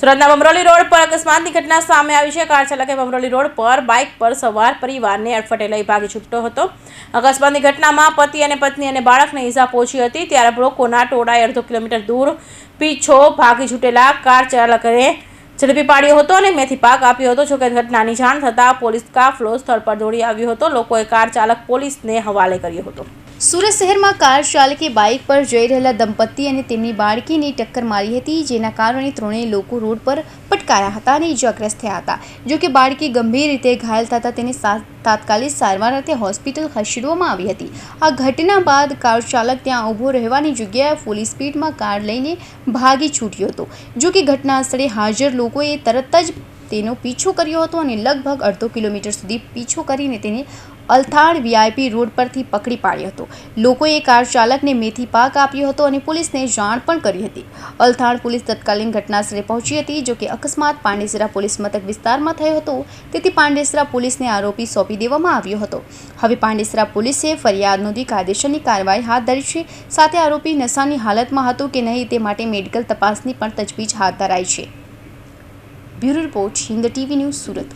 સુરતના બમરોલી રોડ પર અકસ્માતની ઘટના સામે આવી છે. કાર ચાલકે બમરોલી રોડ પર બાઇક પર સવાર પરિવારને અડફટે લઈ ભાગી છૂટતો હતો. અકસ્માતની ઘટનામાં પતિ અને પત્ની અને બાળકને ઈજા પહોંચી હતી. ત્યારે લોકોના ટોળાએ અડધો કિલોમીટર દૂર પીછો ભાગી છૂટેલા કાર ચાલકને ઝડપી પાડ્યો હતો અને મેથી પાક આપ્યો હતો. જોકે ઘટનાની જાણ થતાં પોલીસ કાફલો સ્થળ પર દોડી આવ્યો હતો. લોકોએ કાર ચાલક પોલીસને હવાલે કર્યો હતો. સુરત શહેરમાં કાર ચાલકે બાઇક પર જઈ રહેલા દંપતી અને તેમની બાળકીને ટક્કર મારી હતી, જેના કારણે ત્રણેય લોકો રોડ પર પટકાયા હતા અને ઇજાગ્રસ્ત થયા હતા. જો કે બાળકી ગંભીર રીતે ઘાયલ થતાં તેને તાત્કાલિક સારવાર અર્થે હોસ્પિટલ ખસેડવામાં આવી હતી. આ ઘટના બાદ કાર ચાલક ત્યાં ઊભો રહેવાની જગ્યાએ ફૂલ સ્પીડમાં કાર લઈને ભાગી છૂટ્યો હતો. જો કે ઘટના સ્થળે હાજર લોકોએ તરત જ તેનો પીછો કર્યો હતો અને લગભગ અડધો કિલોમીટર સુધી પીછો કરીને તેને અલથાણ વીઆઈપી રોડ પરથી પકડી પાડ્યો હતો. લોકોએ કાર ચાલકને મેથી પાક આપ્યો હતો અને પોલીસને જાણ પણ કરી હતી. અલથાણ પોલીસ તત્કાલીન ઘટનાસ્થળે પહોંચી હતી જો કે અકસ્માત પાંડેસરા પોલીસ મથક વિસ્તારમાં થયો હતો. તેથી પાંડેસરા પોલીસને આરોપી સોંપી દેવામાં આવ્યો હતો. હવે પાંડેસરા પોલીસે ફરિયાદ નોંધી કાયદેસરની કાર્યવાહી હાથ ધરી છે. સાથે આરોપી નશાની હાલતમાં હતો કે નહીં તે માટે મેડિકલ તપાસની પણ તજવીજ હાથ ધરાઈ છે. Bureau report, Hind TV news Surat.